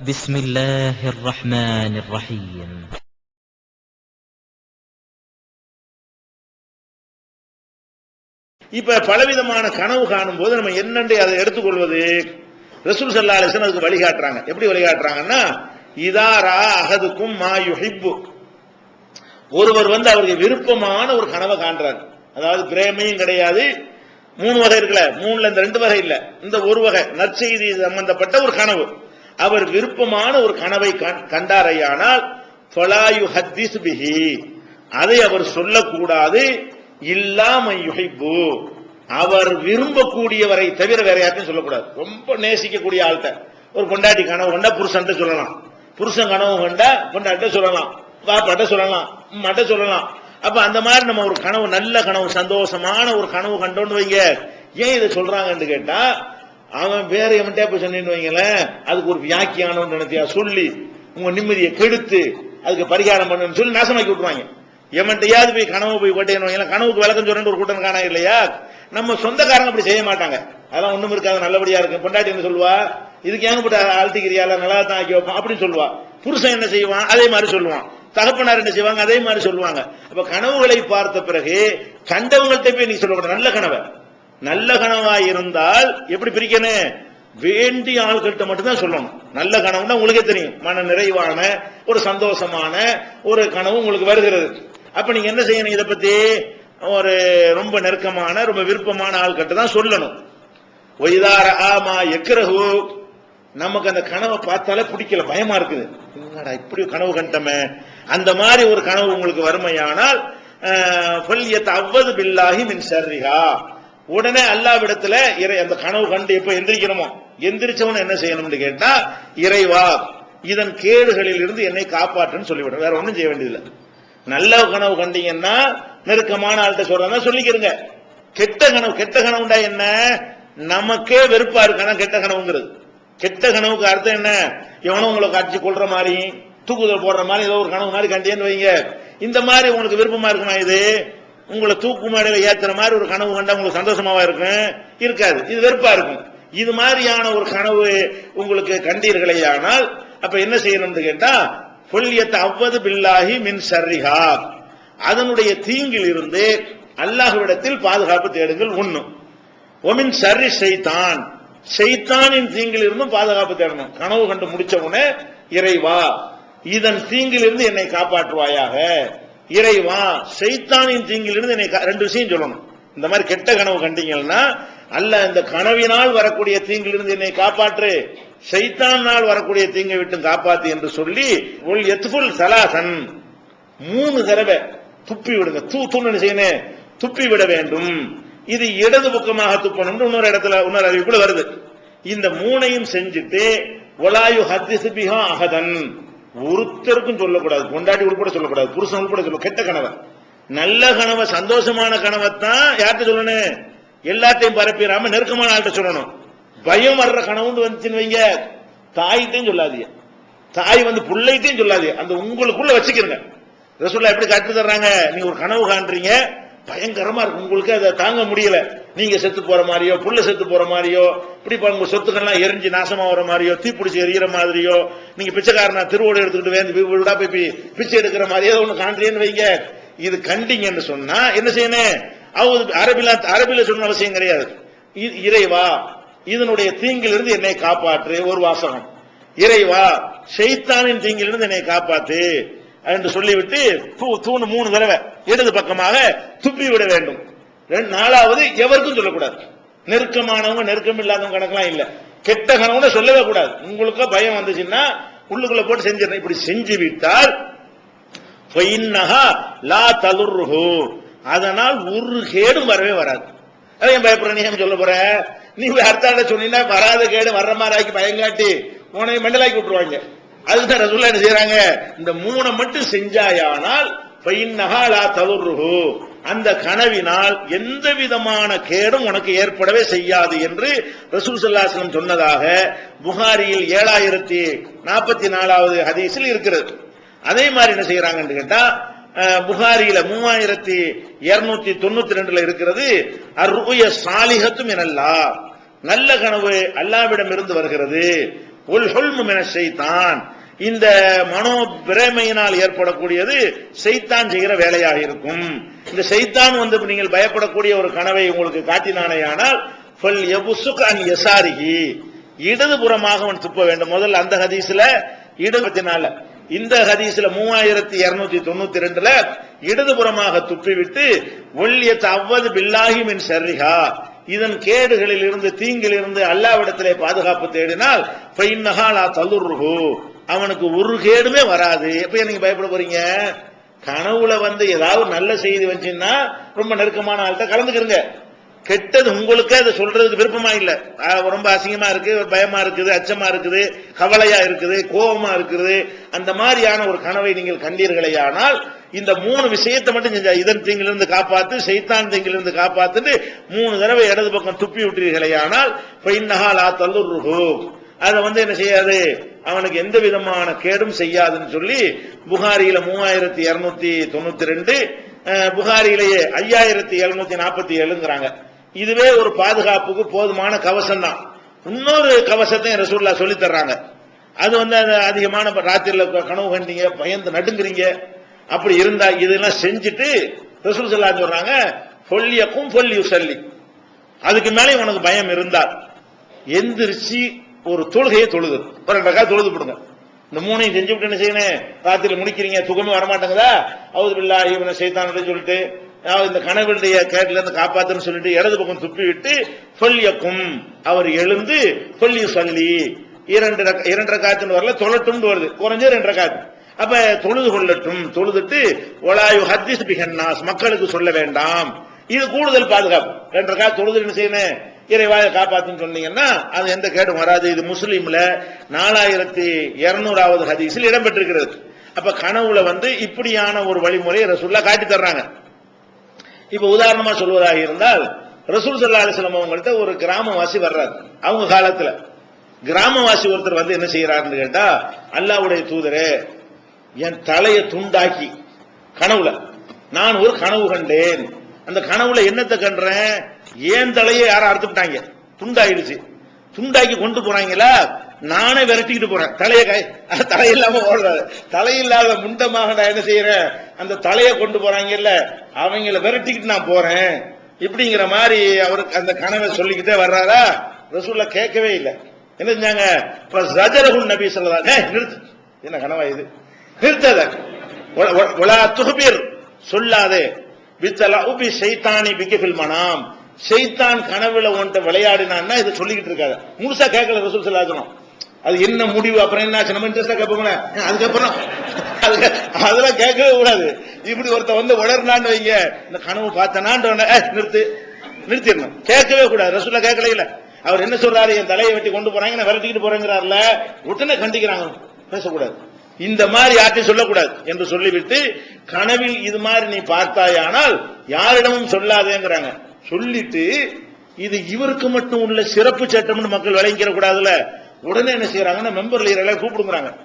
بسم الله الرحمن الرحيم இப்ப பலவிதமான கனவு காணும் போது நம்ம என்னென்று அதை எடுத்துக்கொள்வது ரசூல் சல்லா அலிஸ்லாம் அதுக்கு வழிகாட்டுறாங்க எப்படி வழிகாட்டுறாங்கன்னா இதாரா அகதுக்கும் மா யுஹிப்பு ஒருவர் வந்து அவருக்கு விருப்பமான ஒரு கனவை காண்றார் அதாவது பிரேமையும் கிடையாது மூணு வகை இருக்குல்ல மூணுல இந்த ரெண்டு வகை இல்ல இந்த ஒரு வகை நற்செய்தி சம்பந்தப்பட்ட ஒரு கனவு அவர் விருப்பமான ஒரு கனவை கண்- கண்டாரையானால் ஃபலாயு ஹத்திஸ் பிஹி. அதை அவர் சொல்லக்கூடாது. இல்லாம யுஹிப்பு. அவர் விரும்பக்கூடியவரை தவிர வேற யார்ட்டையும் சொல்லக்கூடாது. ரொம்ப நேசிக்கக்கூடிய ஆள்கிட்ட. ஒரு பொண்டாட்டி கனவு கண்டா புருஷன்ட்ட சொல்லலாம். புருஷன் கனவு கண்டா பொண்டாட்ட சொல்லலாம். பாப்பாட்ட சொல்லலாம். மட்ட சொல்லலாம். அப்ப அந்த மாதிரி நம்ம ஒரு கனவு நல்ல கனவு சந்தோஷமான ஒரு கனவு கண்டோன்னு வைங்க. ஏன் இதை சொல்றாங்கன்னு கேட்டா அவன் வேற எவன்ட்டே போய் சொன்னேன்னு வைங்களேன் அதுக்கு ஒரு வியாக்கியானம் நினைத்தியா சொல்லி உங்க நிம்மதியை கெடுத்து அதுக்கு பரிகாரம் பண்ணுன்னு சொல்லி நாசமாக்கி விட்டுருவாங்க. எவன்ட்டையாவது போய் கனவு போய் கொட்டேன்னு கனவுக்கு விளக்கம் சொல்றேன்னு ஒரு கூட்டம் காணா இல்லையா? நம்ம சொந்தக்காரங்க அப்படி செய்ய மாட்டாங்க. அதெல்லாம் ஒண்ணும் இருக்காது நல்லபடியா இருக்கு. பொண்டாட்டி என்ன சொல்லுவா? இதுக்கு ஏங்கப்பட்ட போட்டு ஆழ்த்திக்கிறியால நல்லா தான் ஆக்கி வைப்பான் அப்படின்னு சொல்லுவா. புருஷன் என்ன செய்வான்? அதே மாதிரி சொல்லுவான். தகப்பனார் என்ன செய்வாங்க? அதே மாதிரி சொல்லுவாங்க. அப்ப கனவுகளை பார்த்த பிறகு கண்டவங்கள்ட்ட போய் நீ சொல்லக்கூடாது. நல்ல கனவை. நல்ல கனவா இருந்தால் எப்படி பிரிக்கணும்? வேண்டிய ஆள்கிட்ட மட்டும்தான் சொல்லணும். நல்ல கனவுன்னா உங்களுக்கே தெரியும். மன நிறைவான ஒரு சந்தோஷமான ஒரு கனவு உங்களுக்கு வருகிறது. அப்ப நீங்க என்ன செய்யணும் இதை பத்தி? ஒரு ரொம்ப நெருக்கமான ரொம்ப விருப்பமான ஆள்கிட்ட தான் சொல்லணும். ஒய்தார ஆமா எக்கரகு நமக்கு அந்த கனவை பார்த்தாலே பிடிக்கல பயமா இருக்குது. என்னடா இப்படி கனவு கண்டமே? அந்த மாதிரி ஒரு கனவு உங்களுக்கு வறுமையானால் அவ்வது பில்லாகி மின் சரிகா உடனே அல்லாவிடத்துல இறை அந்த கனவு கண்டு எப்ப எந்திரிக்கணுமோ எந்திரிச்சவன் என்ன செய்யணும்னு கேட்டா இறைவா இதன் கேடுகளில் இருந்து என்னை காப்பாற்றுன்னு சொல்லிவிடும் வேற ஒன்றும் செய்ய வேண்டியதில்லை. நல்ல கனவு கண்டீங்கன்னா நெருக்கமான ஆள்கிட்ட சொல்றதா சொல்லிக்கிறங்க. கெட்ட கனவு கெட்ட கனவுண்டா என்ன? நமக்கே வெறுப்பா இருக்கணும் கெட்ட கனவுங்கிறது? கெட்ட கனவுக்கு அர்த்தம் என்ன? எவனோ உங்களை காட்சி கொள்ற மாதிரி தூக்குதல் போடுற மாதிரி ஏதோ ஒரு கனவு மாதிரி கண்டேன்னு வைங்க. இந்த மாதிரி உங்களுக்கு விருப்பமா இருக்குமா இது? உங்களை தூக்கு மேடையில் ஏற்றுற மாதிரி ஒரு கனவு கண்டா உங்களுக்கு சந்தோஷமாவா இருக்கும்? இருக்காது. இது வெறுப்பா இருக்கும். இது மாதிரியான ஒரு கனவு உங்களுக்கு கண்டீர்களே ஆனால் அப்ப என்ன செய்யணும்னு கேட்டா கொல்லியத்தை அவ்வது பில்லாஹி மின் ஷர்ரிஹா. அதனுடைய தீங்கில் இருந்து அல்லாஹ்விடத்தில் பாதுகாப்பு தேடுங்கள் ஒண்ணு. ஒமின் சர்ரி செய்தான் செய்தானின் தீங்கில் இருந்தும் பாதுகாப்பு தேடணும். கனவு கண்டு முடிச்ச உடனே இறைவா இதன் தீங்கிலிருந்து என்னை காப்பாற்றுவாயாக. இறைவா சைத்தானின் தீங்கிலிருந்து என்னை ரெண்டு விஷயம் சொல்லணும். இந்த மாதிரி கெட்ட கனவு கண்டீங்கன்னா அல்ல இந்த கனவினால் வரக்கூடிய தீங்கிலிருந்து என்னை காப்பாற்று. சைத்தானால் வரக்கூடிய தீங்கை விட்டு காப்பாத்து என்று சொல்லி உள் எத்துஃபுல் சலாசன். மூணு தடவை துப்பி விடுங்க. தூ தூன்னு செய்யணும் துப்பி விட வேண்டும். இது இடது பக்கமாக துப்பணும் இன்னொரு இடத்துல இன்னொரு அறிவிப்புல வருது. இந்த மூணையும் செஞ்சுட்டு ஒலாயு ஹத்திசு பிஹா அகதன் ஒருத்தருக்கும் சொல்லக்கூடாது கொண்டாடி உட்பட சொல்லக்கூடாது புருஷன் உட்பட சொல்ல கெட்ட கனவை நல்ல கனவை சந்தோஷமான கனவைத்தான் யார்கிட்ட சொல்லணும்? எல்லாத்தையும் பரப்பிடாம நெருக்கமான ஆள்கிட்ட சொல்லணும். பயம் வர்ற கனவுன்னு வந்துச்சுன்னு வைங்க. தாயிட்டையும் சொல்லாதீங்க. தாய் வந்து பிள்ளைத்தையும் சொல்லாதீங்க. அந்த உங்களுக்குள்ள வச்சுக்கிறங்க ரசூல்லா எப்படி கற்று தர்றாங்க? நீங்க ஒரு கனவு காண்றீங்க. பயங்கரமா இருக்கு உங்களுக்கு அதை தாங்க முடியல. நீங்க செத்து போற மாதிரியோ புள்ள செத்து போற மாதிரியோ இப்படி உங்க சொத்துக்கள்லாம் எரிஞ்சு நாசமா வர மாதிரியோ தீப்பிடிச்சு எரியிற மாதிரியோ நீங்க பிச்சைக்காரனா திருவோடு எடுத்துக்கிட்டு வேந்து வீ- வீடா போய் பிச்சை எடுக்கிற மாதிரியோ ஒண்ணு காண்றீங்கன்னு வைங்க. இது கண்டிங்கன்னு சொன்னா என்ன செய்யணும்? அவங்க அரபில அரபில சொன்ன அவசியம் கிடையாது. இ- இறைவா இதனுடைய தீங்கிலிருந்து என்னை காப்பாற்று ஒரு வாசகம். இறைவா செய்தானின் தீங்கிலிருந்து என்னை காப்பாத்து என்று சொல்லிவிட்டு தூணு மூணு தடவை. இடது பக்கமாக துப்பி விட வேண்டும். ரெண்டு- நாலாவது எவருக்கும் சொல்லக்கூடாது. நெருக்கமானவங்க நெருக்கம் இல்லாதவங்க கணக்கெல்லாம் இல்ல. கெட்ட கணவங்க சொல்லவே கூடாது. உங்களுக்கு பயம் வந்துச்சுன்னா உள்ளுக்குள்ள போட்டு செஞ்சிடணும். இப்படி செஞ்சு விட்டால் லா தலுர்ஹு அதனால் ஒரு கேடும் வரவே வராது. அதை ஏன் பயப்படுற? நீ சொல்ல போற? நீ போய் அர்த்தாண்ட சொன்னீங்கன்னா வராத கேடு வர்ற மாதிரி ஆக்கி பயங்காட்டி உனையும் மண்டலாக்கி விட்டுருவாங்க. அதுதான் ரசூல்லா என்ன செய்யறாங்க இந்த மூணை மட்டும் செஞ்சாயானால் ஃபைன்னஹா அந்த கனவினால் எந்த விதமான கேடும் உனக்கு ஏற்படவே செய்யாது என்று ரசூல் ஸல்லல்லாஹு சொன்னதாக புகாரியில் ஏழாயிரத்தி நாற்பத்தி நாலாவது ஹதீஸில் இருக்கிறது. அதே மாதிரி என்ன செய்யறாங்கன்னு கேட்டா புகாரியில மூவாயிரத்தி இருநூத்தி தொண்ணூத்தி ரெண்டுல இருக்கிறது அருய சாலிகத்தும் எனல்லா நல்ல கனவு அல்லாவிடம் இருந்து வருகிறது. உல் ஹுல்மு என செய்தான் இந்த மனோ பிரமையினால் ஏற்படக்கூடியது செய்தான் செய்கிற வேலையாக இருக்கும். இந்த செய்தான் வந்து நீங்கள் பயப்படக்கூடிய ஒரு கனவை உங்களுக்கு காட்டினானே ஆனால் யபுசுக் இடதுபுறமாக அவன் துப்ப வேண்டும். முதல்ல அந்த ஹதீஸ்ல இடதுபத்தினால இந்த ஹதீஸ்ல மூவாயிரத்தி இருநூத்தி தொண்ணூத்தி ரெண்டுல இடதுபுறமாக துப்பிவிட்டு ஒல்லியத் அவ்வது பில்லாகி மின் சரிகா இதன் கேடுகளில் இருந்து தீங்கில் இருந்து அல்லாவிடத்திலே பாதுகாப்பு தேடினால் ஃபைன்னஹா அவனுக்கு ஒரு கேடுமே வராது. எப்ப நீங்க பயப்பட போறீங்க? கனவுல வந்து ஏதாவது நல்ல செய்தி வந்துச்சுன்னா ரொம்ப நெருக்கமான ஆள்கிட்ட கலந்துக்கிறங்க கெட்டது உங்களுக்கு அதை சொல்றதுக்கு விருப்பமா இல்ல. ரொம்ப அசிங்கமா இருக்கு பயமா இருக்குது அச்சமா இருக்குது கவலையா இருக்குது கோபமா இருக்குது. அந்த மாதிரியான ஒரு கனவை நீங்கள் கண்டீர்களே ஆனால் இந்த மூணு விஷயத்தை மட்டும் செஞ்சா இதன் தீங்கிலிருந்து காப்பாத்து செய்தான் தீங்கிலிருந்து காப்பாத்துட்டு மூணு தடவை இடது பக்கம் துப்பி விட்டீர்களே ஆனால் பைன்னஹா லா தல்லுர்ஹு அதை வந்து என்ன செய்யாது? அவனுக்கு எந்த விதமான கேடும் செய்யாதுன்னு சொல்லி புகாரியில மூவாயிரத்தி இருநூத்தி தொண்ணூத்தி ரெண்டு புகாரியிலேயே ஐயாயிரத்தி எழுநூத்தி நாற்பத்தி ஏழுங்கிறாங்க. இதுவே ஒரு பாதுகாப்புக்கு போதுமான கவசம் தான் இன்னொரு கவசத்தையும் ரசூல்லா சொல்லி தர்றாங்க அது வந்து அதிகமான ராத்திரில கனவு கண்டீங்க பயந்து நடுங்குறீங்க. அப்படி இருந்தா இதெல்லாம் செஞ்சுட்டு ரசூல் சொல்லா சொல்றாங்க பொல்லியக்கும் பொல்லியு சொல்லி அதுக்கு மேலே உனக்கு பயம் இருந்தால். எந்திரிச்சு ஒரு தொழுகையை தொழுது. ஒரு ரெண்டு ரக்கா தொழுது போடுங்க. இந்த மூணையும் செஞ்சு விட்டு என்ன செய்யணும்? ராத்திரி முடிக்கிறீங்க சுகமே வரமாட்டேங்குதா? அவுது பில்லா இவனை செய்தான்னு சொல்லிட்டு இந்த கனவுடைய கேட்டில இருந்து காப்பாத்துன்னு சொல்லிட்டு இடது பக்கம் துப்பி விட்டு சொல்லியக்கும் அவர் எழுந்து சொல்லி சொல்லி இரண்டு ரக்க- காத்துன்னு வரல தொழட்டும் வருது. குறைஞ்ச ரெண்டரை காத்து அப்ப தொழுது கொள்ளட்டும். தொழுதுட்டு ஒலாயு ஹத்திஸ் பிஹன்னாஸ். மக்களுக்கு சொல்ல வேண்டாம். இது கூடுதல் பாதுகாப்பு. ரெண்டரை காத்து தொழுது என்ன செய்யணும்? இறைவாய காப்பாத்துன்னு சொன்னீங்கன்னா அது எந்த கேடும் வராது. இது முஸ்லீம்ல நாலாயிரத்தி இருநூறாவது ஹதீஸில் இடம்பெற்றிருக்கிறது. அப்ப கனவுல வந்து இப்படியான ஒரு வழிமுறையை ரசூல்லா காட்டி தர்றாங்க. இப்ப உதாரணமா சொல்வதாக இருந்தால் ரசூல் சல்லா அலிஸ்லாம் அவங்கள்ட்ட ஒரு கிராமவாசி வர்றாரு. அவங்க காலத்துல. கிராமவாசி ஒருத்தர் வந்து என்ன செய்யறாருன்னு கேட்டா அல்லாவுடைய தூதரே என் தலையை துண்டாக்கி கனவுல. நான் ஒரு கனவு கண்டேன். அந்த கனவுல என்னத்தை கண்டேன்? ஏன் தலையை யாரும் அறுத்துட்டாங்க துண்டாயிடுச்சு. துண்டாக்கி கொண்டு போறாங்களா நானே விரட்டிக்கிட்டு போறேன். தலையை கை தலையில்லாம ஓடுறாரு. தலையில்லாத முண்டமாக நான் என்ன செய்யறேன்? அந்த தலையை கொண்டு போறாங்கல்ல அவங்கள விரட்டிக்கிட்டு நான் போறேன். இப்படிங்கிற மாதிரி அவருக்கு அந்த கனவை சொல்லிக்கிட்டே வர்றாரா? ரசூல்ல கேட்கவே இல்லை. என்ன செஞ்சாங்க? இப்ப ரஜரகுன் நபி சொல்லலாம் நிறுத்து. என்ன கனவா இது? நிறுத்தத. உலா துகபீர் சொல்லாதே. வித்தலா உபி சைத்தானி பிகபில் மனாம். செய்தான் கனவுல உன்ட்ட விளையாடினான்னா இதை சொல்லிக்கிட்டு இருக்காங்க முழுசா கேட்கல ரசூல் சொல்லாதணும் அது என்ன முடிவு? அப்புறம் என்ன ஆச்சு? நம்ம இன்ட்ரெஸ்டா கேட்போங்களே அதுக்கப்புறம் அதுக்கு அதெல்லாம் கேட்கவே கூடாது. இப்படி ஒருத்த வந்து உளர்னான்னு வைங்க. இந்த கனவு பார்த்தனான்ற நிறுத்து. நிறுத்திடணும். கேட்கவே கூடாது. ரசூல்லா கேட்கல இல்ல. அவர் என்ன சொல்றாரு? என் தலையை வெட்டி கொண்டு போறாங்க. நான் விரட்டிக்கிட்டு போறேங்கிறாருல. உடனே கண்டிக்கிறாங்க. பேசக்கூடாது. இந்த மாதிரி யார்ட்டையும் சொல்லக்கூடாது என்று சொல்லிவிட்டு கனவில் இது மாதிரி நீ பார்த்தாயானால் யாரிடமும் சொல்லாதேங்கிறாங்க. சொல்லிட்டு இது இவருக்கு மட்டும் உள்ள சிறப்பு சட்டம்னு மக்கள் விளங்கிற கூடாதுல உடனே என்ன செய்யறாங்கன்னா மெம்பர் ஏற கூப்பிடுங்கிறாங்க.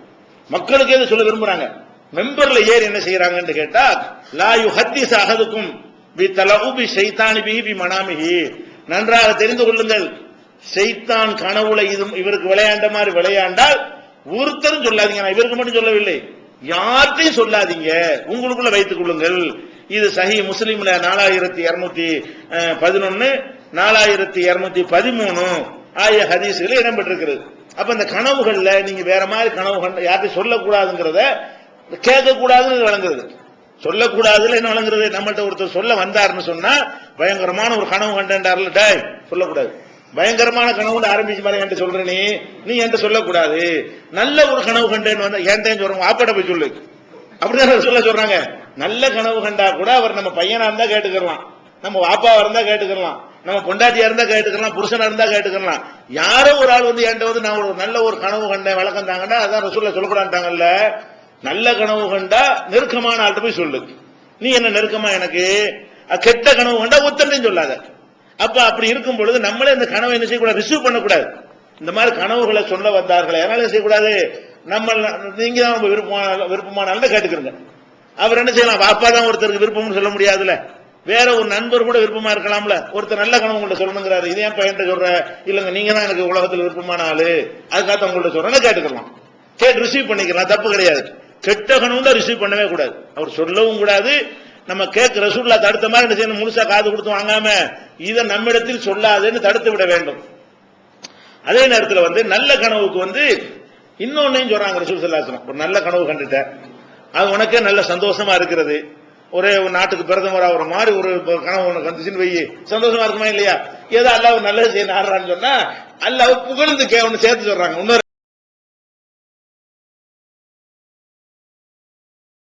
மக்களுக்கு எது சொல்ல விரும்புறாங்க? மெம்பர்ல ஏறி என்ன செய்யறாங்கன்னு கேட்டா லாயு ஹத்தி சகதுக்கும் அகதுக்கும் பி தலவு பி சைத்தானி பி பி மனாமிஹி. நன்றாக தெரிந்து கொள்ளுங்கள். செய்தான் கனவுல இது இவருக்கு விளையாண்ட மாதிரி விளையாண்டால் ஒருத்தரும் சொல்லாதீங்க. நான் இவருக்கு மட்டும் சொல்லவில்லை. யார்கிட்டையும் சொல்லாதீங்க. உங்களுக்குள்ள வைத்துக் கொள்ளுங்கள். இது சஹி முஸ்லீம்ல நாலாயிரத்தி இருநூத்தி பதினொன்னு நாலாயிரத்தி இருநூத்தி பதிமூணு ஆகிய ஹதீஸ்கள் இடம்பெற்றிருக்கிறது. அப்ப இந்த கனவுகள்ல நீங்க வேற மாதிரி கனவு கண்ட யார்கிட்டையும் சொல்லக்கூடாதுங்கிறத கேட்கக்கூடாதுன்னு வழங்குறது. சொல்லக்கூடாதுல என்ன வழங்குறது? நம்மள்ட்ட ஒருத்தர் சொல்ல வந்தாருன்னு சொன்னா பயங்கரமான ஒரு கனவு கண்டார்ல டேய் சொல்லக்கூடாது. பயங்கரமான கனவுன்னு ஆரம்பிச்சு மாதிரி என்கிட்ட சொல்ற நீ. நீ என்கிட்ட சொல்லக்கூடாது. நல்ல ஒரு கனவு கண்டேன்னு வந்தா என்கிட்ட சொல்றோம் ஆப்பாட்ட போய் சொல்லு. அப்படிதான் சொல்ல சொல்றாங்க. நல்ல கனவு கண்டா கூட அவர் நம்ம பையனா இருந்தா கேட்டுக்கலாம். நம்ம வாப்பாவா இருந்தா கேட்டுக்கலாம். நம்ம பொண்டாட்டியா இருந்தா கேட்டுக்கலாம். புருஷனா இருந்தா கேட்டுக்கலாம். யாரோ ஒரு ஆள் வந்து என்கிட்ட வந்து நான் ஒரு நல்ல ஒரு கனவு கண்டேன் வழக்கம் தாங்கன்னா அதான் ரசூல்ல சொல்லக்கூடாதுட்டாங்கல்ல நல்ல கனவு கண்டா நெருக்கமான ஆள்கிட்ட போய் சொல்லு. நீ என்ன நெருக்கமா எனக்கு? கெட்ட கனவு கண்டா ஒத்தண்டையும் சொல்லாத. அப்ப அப்படி இருக்கும் பொழுது நம்மளே இந்த கனவை என்ன செய்யக்கூடாது? ரிசீவ் பண்ணக்கூடாது. இந்த மாதிரி கனவுகளை சொல்ல வந்தார்கள் அதனால என்ன செய்யக்கூடாது? நம்ம நீங்க தான் ரொம்ப விருப்பமான விருப்பமான ஆள்கிட்ட கேட்டுக்கிறங்க. அவர் என்ன செய்யலாம்? அப்பா தான் ஒருத்தருக்கு விருப்பம்னு சொல்ல முடியாதுல்ல. வேற ஒரு நண்பர் கூட விருப்பமா இருக்கலாம்ல. ஒருத்தர் நல்ல கனவு உங்கள்ட்ட சொல்லணுங்கிறாரு. இதே ஏன் பையன் சொல்ற? இல்லங்க நீங்க தான் எனக்கு உலகத்தில் விருப்பமான ஆளு. அதுக்காக உங்கள்ட்ட சொல்றேன்னு கேட்டுக்கலாம். கேட்டு ரிசீவ் பண்ணிக்கலாம். தப்பு கிடையாது. கெட்ட கனவு தான் ரிசீவ் பண்ணவே கூடாது. அவர் சொல்லவும் கூடாது. நம்ம கேட்க ரசூல்லா தடுத்த மாதிரி என்ன செய்யணும்? முழுசா காது கொடுத்து வாங்காம இதை நம்மிடத்தில் சொல்லாதுன்னு தடுத்து விட வேண்டும். அதே நேரத்தில் வந்து நல்ல கனவுக்கு வந்து இன்னொன்னையும் சொல்றாங்க ரசூல் சல்லாசனம் ஒரு நல்ல கனவு கண்டுட்டேன். அது உனக்கே நல்ல சந்தோஷமா இருக்கிறது. ஒரே ஒரு நாட்டுக்கு பிரதமர் ஆகிற மாதிரி ஒரு கனவு உனக்கு வந்துச்சுன்னு வை சந்தோஷமா இருக்குமா இல்லையா? ஏதோ அல்லாஹ் நல்லது செய்ய ஆடுறான்னு சொன்னா அல்லாஹ் புகழ்ந்து கே ஒன்னு சேர்த்து சொல்றாங்க. இன்னொரு